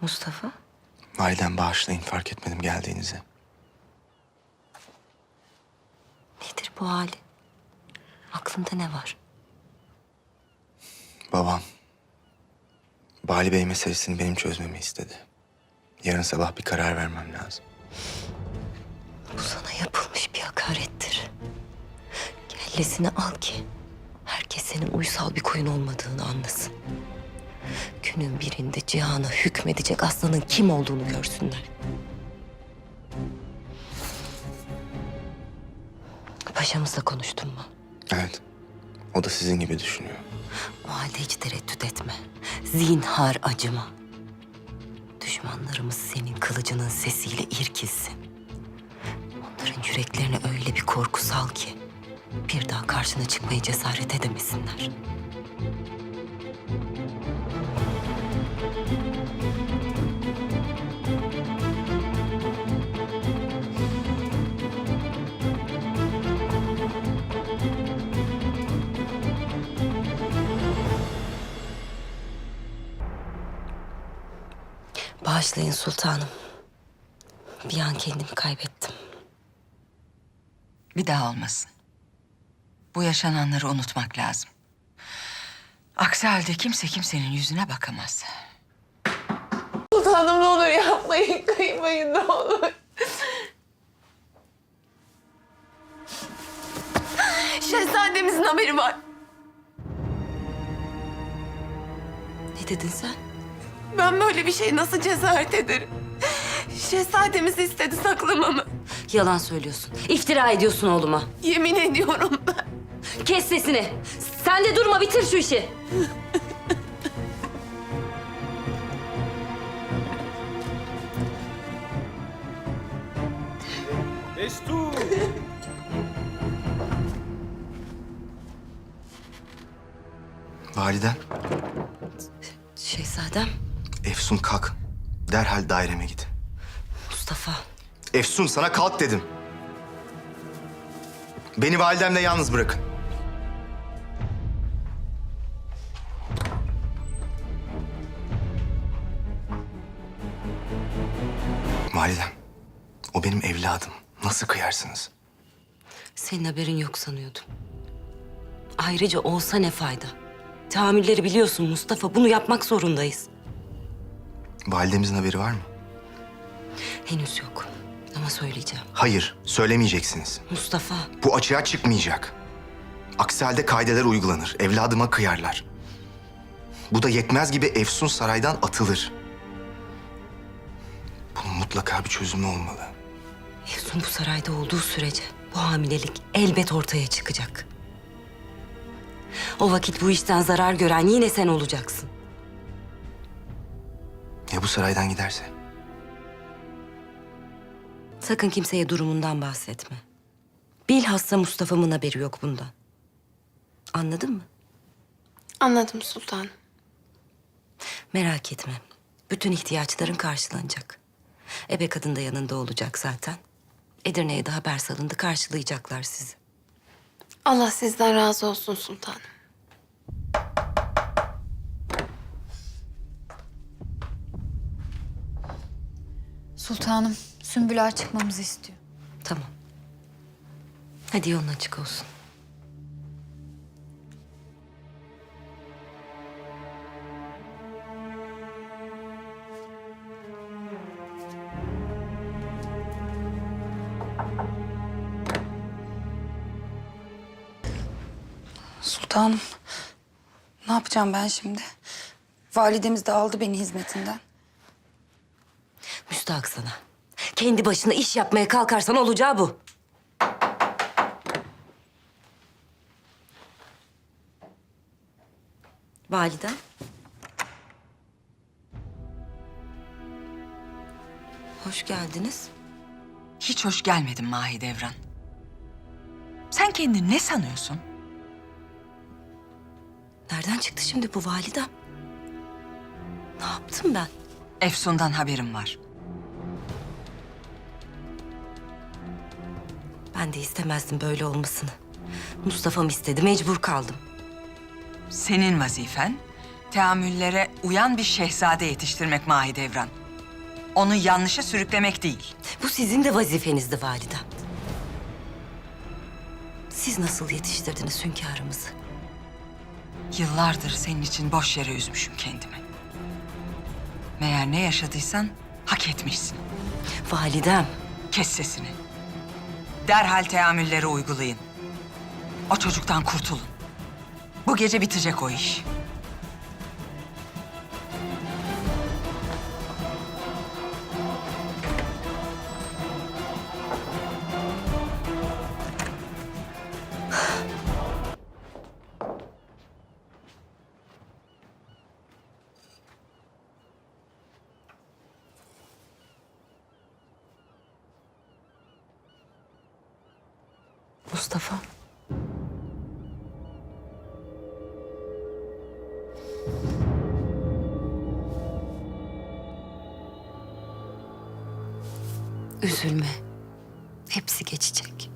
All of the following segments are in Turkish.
Mustafa? Validen bağışlayın fark etmedim geldiğinizi. Nedir bu hali? Aklında ne var? Babam Bali Bey meselesini benim çözmemi istedi. Yarın sabah bir karar vermem lazım. Bu sana yapılmış bir hakarettir. Kellesini al ki herkes senin uysal bir koyun olmadığını anlasın. Günün birinde cihana hükmedecek aslanın kim olduğunu görsünler. Paşamızla konuştun mu? Evet. O da sizin gibi düşünüyor. O halde hiç tereddüt etme. Zinhar acıma. Düşmanlarımız senin kılıcının sesiyle irkilsin. Onların yüreklerine öyle bir korku sal ki... ...bir daha karşına çıkmaya cesaret edemesinler. Bağışlayın sultanım. Bir an kendimi kaybettim. Bir daha olmasın. Bu yaşananları unutmak lazım. Aksi halde kimse kimsenin yüzüne bakamaz. Sultanım ne olur yapmayın, kıymayın ne olur. Şehzademizin haberi var. Ne dedin sen? Ben böyle bir şey nasıl cesaret ederim? Şehzademiz istedi saklamamı. Yalan söylüyorsun. İftira ediyorsun oğluma. Yemin ediyorum ben. Kes sesini. Sen de durma bitir şu işi. Destur! Validen, Efsun kalk. Derhal daireme git. Mustafa. Efsun sana kalk dedim. Beni validemle yalnız bırakın. Validem, o benim evladım. Nasıl kıyarsınız? Senin haberin yok sanıyordum. Ayrıca olsa ne fayda? Tahammülleri biliyorsun Mustafa. Bunu yapmak zorundayız. Validemizin haberi var mı? Henüz yok. Ama söyleyeceğim. Hayır, söylemeyeceksiniz. Mustafa. Bu açığa çıkmayacak. Aksi halde kaideler uygulanır. Evladıma kıyarlar. Bu da yetmez gibi Efsun saraydan atılır. Bunun mutlaka bir çözümü olmalı. Efsun bu sarayda olduğu sürece bu hamilelik elbet ortaya çıkacak. O vakit bu işten zarar gören yine sen olacaksın. Bu saraydan giderse? Sakın kimseye durumundan bahsetme. Bilhassa Mustafa'mın haberi yok bundan. Anladın mı? Anladım sultan. Merak etme. Bütün ihtiyaçların karşılanacak. Ebe kadın da yanında olacak zaten. Edirne'ye de haber salındı. Karşılayacaklar sizi. Allah sizden razı olsun sultanım. Sultanım, Sümbül Ağa çıkmamızı istiyor. Tamam. Hadi yolun açık olsun. Sultanım, ne yapacağım ben şimdi? Validemiz de aldı beni hizmetinden. Müstahak sana. Kendi başına iş yapmaya kalkarsan olacağı bu. Validem. Hoş geldiniz. Hiç hoş gelmedin Mahidevran. Sen kendini ne sanıyorsun? Nereden çıktı şimdi bu validem? Ne yaptım ben? Efsun'dan haberim var. Ben de istemezdim böyle olmasını. Mustafa'm istedi, mecbur kaldım. Senin vazifen Teamüllere uyan bir şehzade yetiştirmek Mahidevran. Onu yanlışa sürüklemek değil. Bu sizin de vazifenizdi validem. Siz nasıl yetiştirdiniz hünkârımızı? Yıllardır senin için boş yere üzmüşüm kendimi. Meğer ne yaşadıysan hak etmişsin. Validem, Kes sesini. Derhal teamülleri uygulayın. O çocuktan kurtulun. Bu gece bitecek o iş. Mustafa. Üzülme. Hepsi geçecek.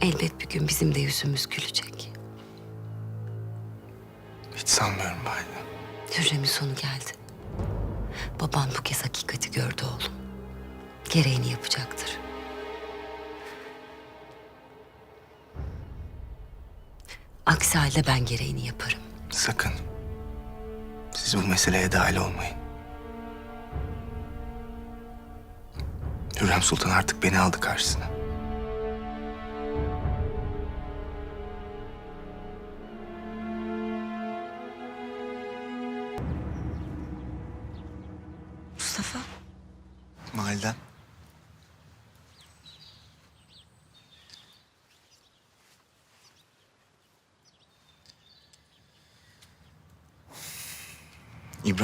Elbet bir gün bizim de yüzümüz gülecek. Hiç sanmıyorum validem. Hürrem'in sonu geldi. Babam bu kez hakikati gördü oğlum. Gereğini yapacaktır. Aksi halde ben gereğini yaparım. Sakın. Siz bu meseleye dahil olmayın. Hürrem Sultan artık beni aldı karşısına.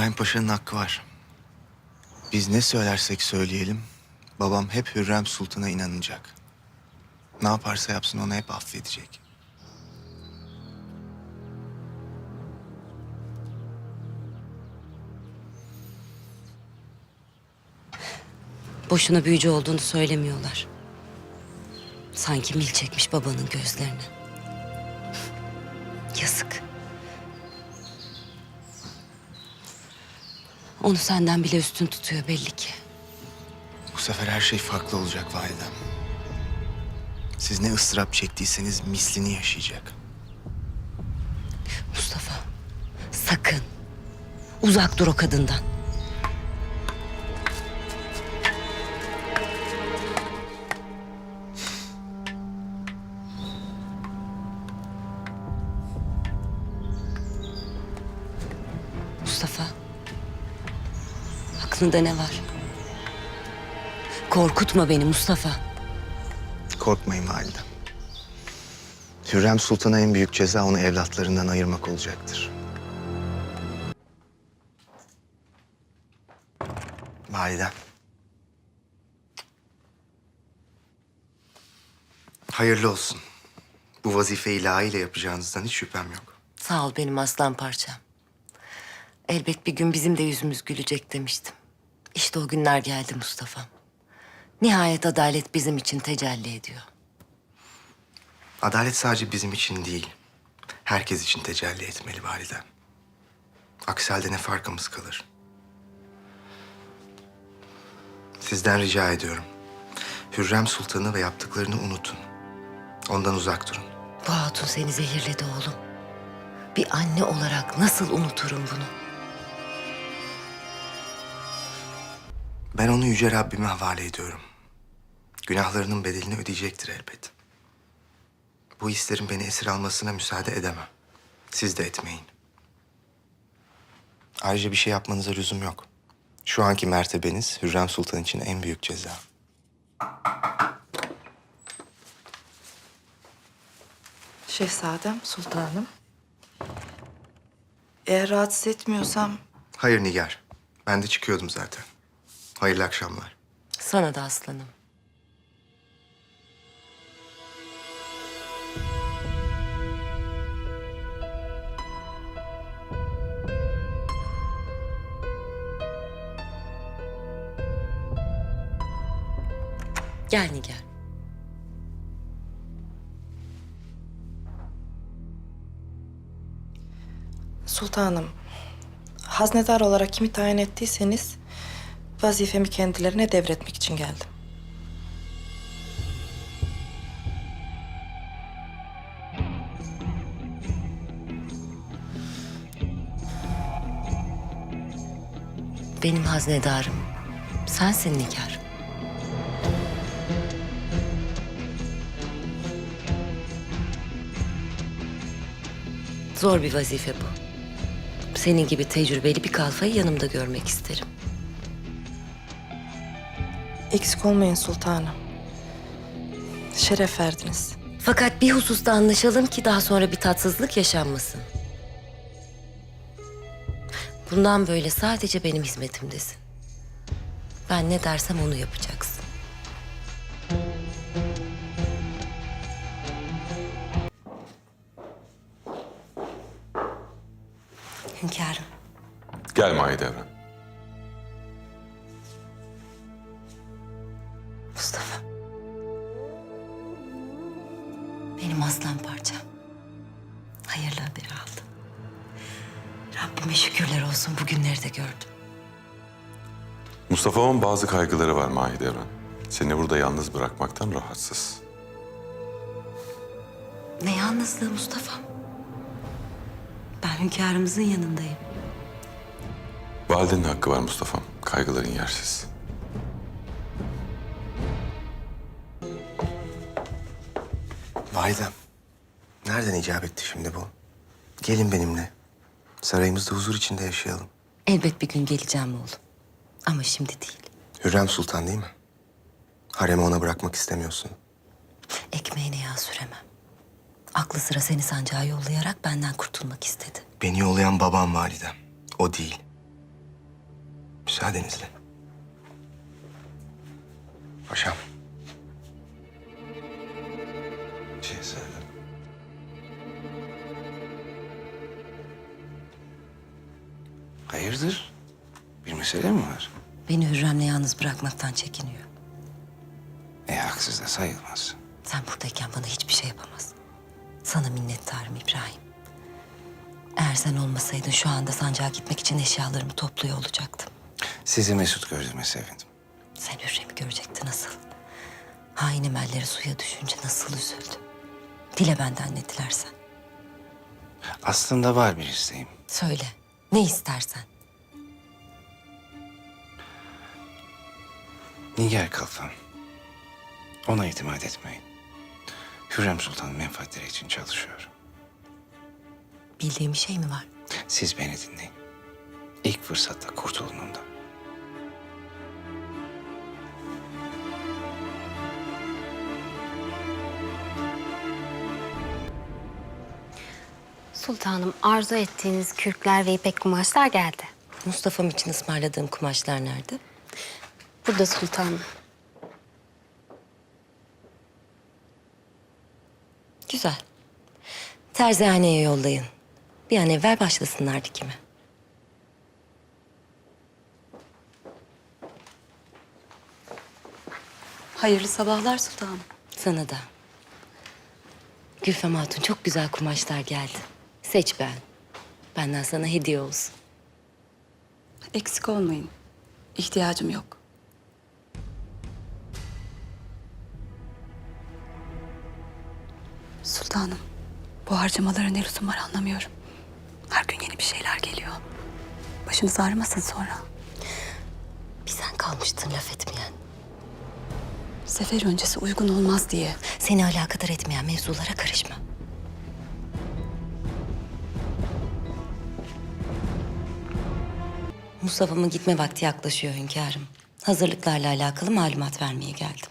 İbrahim Paşa'nın hakkı var. Biz ne söylersek söyleyelim, babam hep Hürrem Sultan'a inanacak. Ne yaparsa yapsın onu hep affedecek. Boşuna büyücü olduğunu söylemiyorlar. Sanki mil çekmiş babanın gözlerine. Yazık. Onu senden bile üstün tutuyor belli ki. Bu sefer her şey farklı olacak validem. Siz ne ıstırap çektiyseniz mislini yaşayacak. Mustafa, sakın. Uzak dur o kadından. Mustafa, aklında ne var? Korkutma beni Mustafa. Korkmayın validem. Hürrem Sultan'a en büyük ceza onu evlatlarından ayırmak olacaktır. Validem. Hayırlı olsun. Bu vazifeyi layığıyla yapacağınızdan hiç şüphem yok. Sağ ol benim aslan parçam. Elbet bir gün bizim de yüzümüz gülecek demiştim. İşte o günler geldi Mustafa. Nihayet adalet bizim için tecelli ediyor. Adalet sadece bizim için değil, herkes için tecelli etmeli validem. Aksi halde ne farkımız kalır? Sizden rica ediyorum. Hürrem Sultan'ı ve yaptıklarını unutun. Ondan uzak durun. Bu hatun seni zehirledi oğlum. Bir anne olarak nasıl unuturum bunu? Ben onu Yüce Rabbime havale ediyorum. Günahlarının bedelini ödeyecektir elbet. Bu hislerin beni esir almasına müsaade edemem. Siz de etmeyin. Ayrıca bir şey yapmanıza lüzum yok. Şu anki mertebeniz Hürrem Sultan için en büyük ceza. Şehzadem, sultanım. Eğer rahatsız etmiyorsam Hayır Nigar. Ben de çıkıyordum zaten. Hayırlı akşamlar. Sana da aslanım. Gel Nigar. Sultanım, haznedar olarak kimi tayin ettiyseniz vazifemi kendilerine devretmek için geldim. Benim haznedarım. Sensin Nigar. Zor bir vazife bu. Senin gibi tecrübeli bir kalfayı yanımda görmek isterim. Eksik olmayın sultanım. Şeref verdiniz. Fakat bir hususta anlaşalım ki daha sonra bir tatsızlık yaşanmasın. Bundan böyle sadece benim hizmetimdesin. Ben ne dersem onu yapacaksın. Hünkârım, Gel Mahidevran. Hayırlı haberi aldım. Rabbime şükürler olsun bugünleri de gördüm. Mustafa'nın bazı kaygıları var Mahidevran. Seni burada yalnız bırakmaktan rahatsız. Ne yalnızlığı Mustafa. Ben hünkârımızın yanındayım. Validenin hakkı var Mustafa'm. Kaygıların yersiz. Validem, nereden icap etti şimdi bu? Gelin benimle. Sarayımızda huzur içinde yaşayalım. Elbet bir gün geleceğim oğlum. Ama şimdi değil. Hürrem Sultan değil mi? Haremi ona bırakmak istemiyorsun. Ekmeğine yağ süremem. Aklı sıra seni sancağa yollayarak benden kurtulmak istedi. Beni yollayan babam validem. O değil. Müsaadenizle. Paşam. Şehzadem. Hayırdır? Bir mesele mi var? Beni Hürrem'le yalnız bırakmaktan çekiniyor. E haksız da sayılmaz. Sen buradayken bana hiçbir şey yapamaz. Sana minnettarım İbrahim. Eğer sen olmasaydın şu anda sancağa gitmek için eşyalarımı topluyor olacaktım. Sizi mesut gördüğüme sevindim. Sen Hürrem'i görecekti nasıl? Hain emelleri suya düşünce nasıl üzüldü. Dile benden ne dilersen. Aslında var bir isteğim. Söyle, ne istersen. Nigar Kalfan. Ona itimat etmeyin. Hürrem Sultan menfaatleri için çalışıyor. Bildiğim bir şey mi var? Siz beni dinleyin. İlk fırsatta kurtulun ondan. Sultanım arzu ettiğiniz kürkler ve ipek kumaşlar geldi. Mustafa'm için ısmarladığım kumaşlar nerede? Burada sultanım. Güzel. Terzihaneye yollayın. Bir an evvel başlasınlar dikime. Hayırlı sabahlar sultanım. Sana da. Gülfem Hatun çok güzel kumaşlar geldi. Seç ben. Benden sana hediye olsun. Eksik olmayın. İhtiyacım yok. Sultanım, bu harcamalara ne lüzum var anlamıyorum. Her gün yeni bir şeyler geliyor. Başınız ağrımasın sonra. Bir sen kalmıştın laf etmeyen. Sefer öncesi uygun olmaz diye. Seni alakadar etmeyen mevzulara karışma. Mustafa'mın gitme vakti yaklaşıyor hünkârım. Hazırlıklarla alakalı malumat vermeye geldim.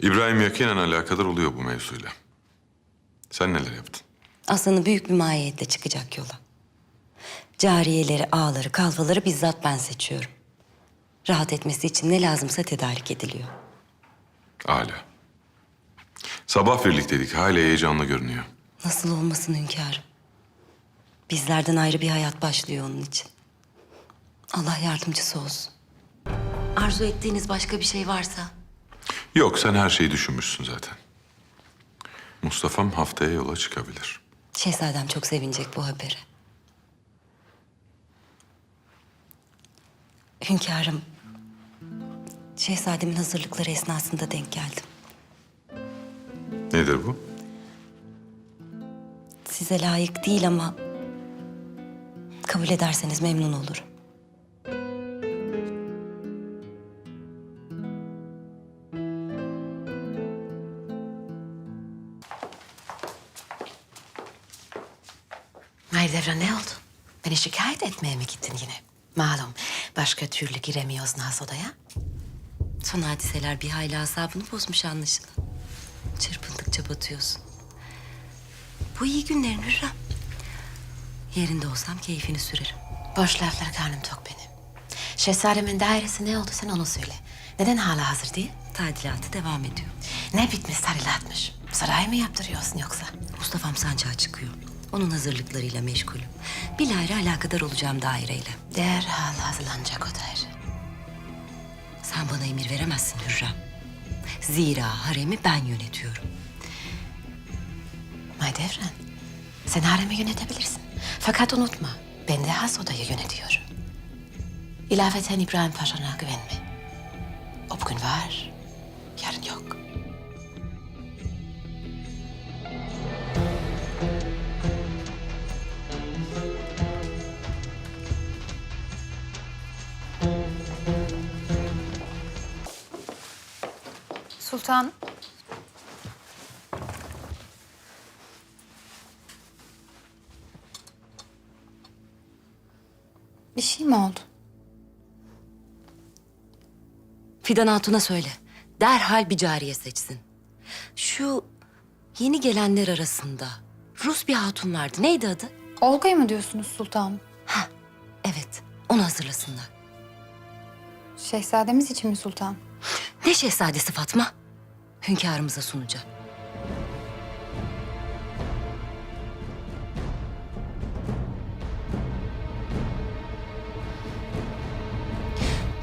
İbrahim yakinen alakadar oluyor bu mevzuyla. Sen neler yaptın? Aslanı büyük bir mahiyetle çıkacak yola. Cariyeleri, ağları, kalfaları bizzat ben seçiyorum. Rahat etmesi için ne lazımsa tedarik ediliyor. Hala. Sabah birlikteydik. Hala heyecanlı görünüyor. Nasıl olmasın hünkârım? Bizlerden ayrı bir hayat başlıyor onun için. Allah yardımcısı olsun. Arzu ettiğiniz başka bir şey varsa? Yok sen her şeyi düşünmüşsün zaten. Mustafa'm haftaya yola çıkabilir. Şehzadem çok sevinecek bu habere. Hünkârım, şehzademin hazırlıkları esnasında denk geldim. Nedir bu? Size layık değil ama kabul ederseniz memnun olurum. Mahidevran ne oldu? Beni şikayet etmeye mi gittin yine? Malum başka türlü giremiyorsun has odaya. Son hadiseler bir hayli asabını bozmuş anlaşılan. Çırpındıkça batıyorsun. Bu iyi günlerin Hürrem. Yerinde olsam keyfini sürerim. Boş laflar karnım tok benim. Şehzademin dairesi ne oldu sen onu söyle. Neden hala hazır değil? Tadilatı devam ediyor. Ne bitmiş tadilatmış. Saray mı yaptırıyorsun yoksa? Mustafa'm sancağa çıkıyor. Onun hazırlıklarıyla meşgulüm. Bilahare alakadar olacağım daireyle. Derhal hazırlanacak o daire. Sen bana emir veremezsin Hürrem. Zira haremi ben yönetiyorum. Mahidevran sen haremi yönetebilirsin. Fakat unutma ben de has odayı yönetiyorum. İlaveten İbrahim Paşa'na güvenme. O bugün var, yarın yok. Sultan. Bir şey mi oldu? Fidan Hatun'a söyle. Derhal bir cariye seçsin. Şu yeni gelenler arasında Rus bir hatun vardı. Neydi adı? Olga'yı mı diyorsunuz sultanım? Evet, onu hazırlasınlar. Şehzademiz için mi sultan? Ne şehzadesi Fatma? Hünkârımıza sunacağım.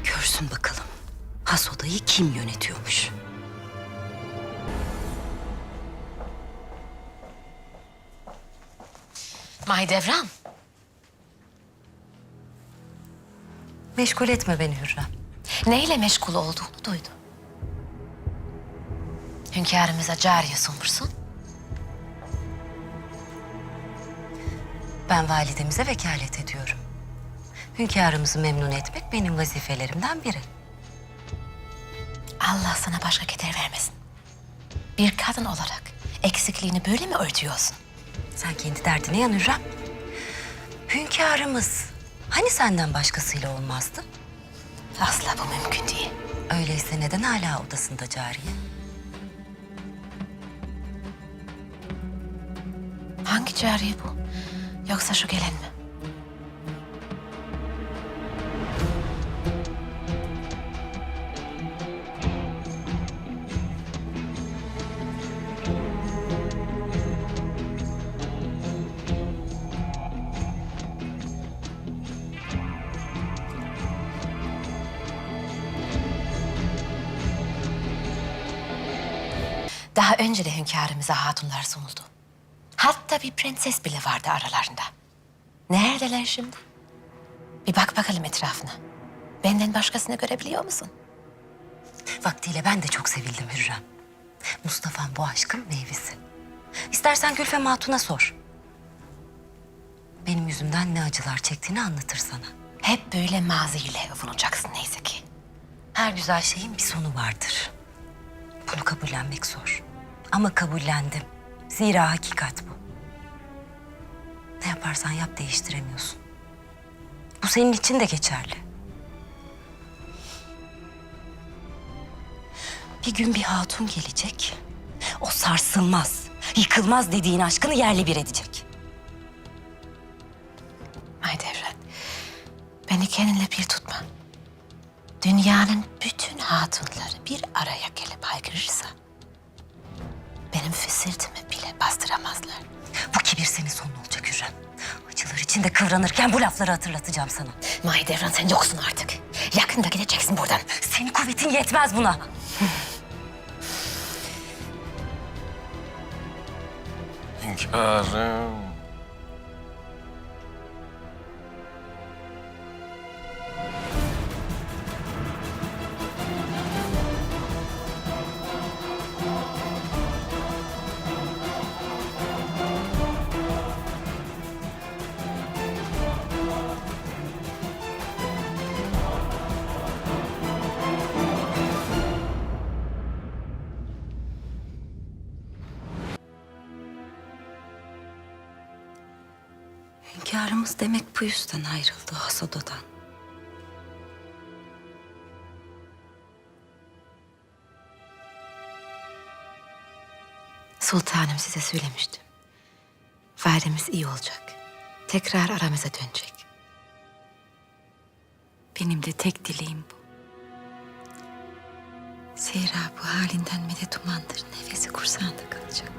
Görsün bakalım. Has odayı kim yönetiyormuş? Mahidevran. Meşgul etme beni Hürrem. Neyle meşgul olduğunu duydum. Hünkârımıza cariye sunmuşsun. Ben validemize vekalet ediyorum. Hünkârımızı memnun etmek benim vazifelerimden biri. Allah sana başka keder vermesin. Bir kadın olarak eksikliğini böyle mi örtüyorsun? Sen kendi derdine yan Hürrem. Hünkârımız hani senden başkasıyla olmazdı? Asla bu mümkün değil. Öyleyse neden hala odasında cariye? Hangi cariye bu? Yoksa şu gelen mi? Daha önce de hünkârımıza hatunlar sunuldu. Hatta bir prenses bile vardı aralarında. Neredeler şimdi? Bir bak bakalım etrafına. Benden başkasını görebiliyor musun? Vaktiyle ben de çok sevildim Hürrem. Mustafa'm bu aşkın meyvesi. İstersen Gülfem Hatun'a sor. Benim yüzümden ne acılar çektiğini anlatır sana. Hep böyle maziyle övünacaksın neyse ki. Her güzel şeyin bir sonu vardır. Bunu kabullenmek zor. Ama kabullendim. Zira hakikat bu. Yaparsan yap değiştiremiyorsun. Bu senin için de geçerli. Bir gün bir hatun gelecek. O sarsılmaz, yıkılmaz dediğin aşkını yerle bir edecek. Mahidevran, beni kendinle bir tutma. Dünyanın bütün hatunları bir araya gelip haykırırsa... ...benim fısıltımı bile bastıramazlar. Bu kibir senin sonun olacak Hürrem. Acılar içinde kıvranırken bu lafları hatırlatacağım sana. Mahidevran sen yoksun artık. Yakında gideceksin buradan. Senin kuvvetin yetmez buna. Hünkârım. Demek bu yüzden ayrıldı has odadan. Sultanım size söylemiştim. Validemiz iyi olacak. Tekrar aramıza dönecek. Benim de tek dileğim bu. Zira bu halinden medet umandır. Nefesi kursağında kalacak.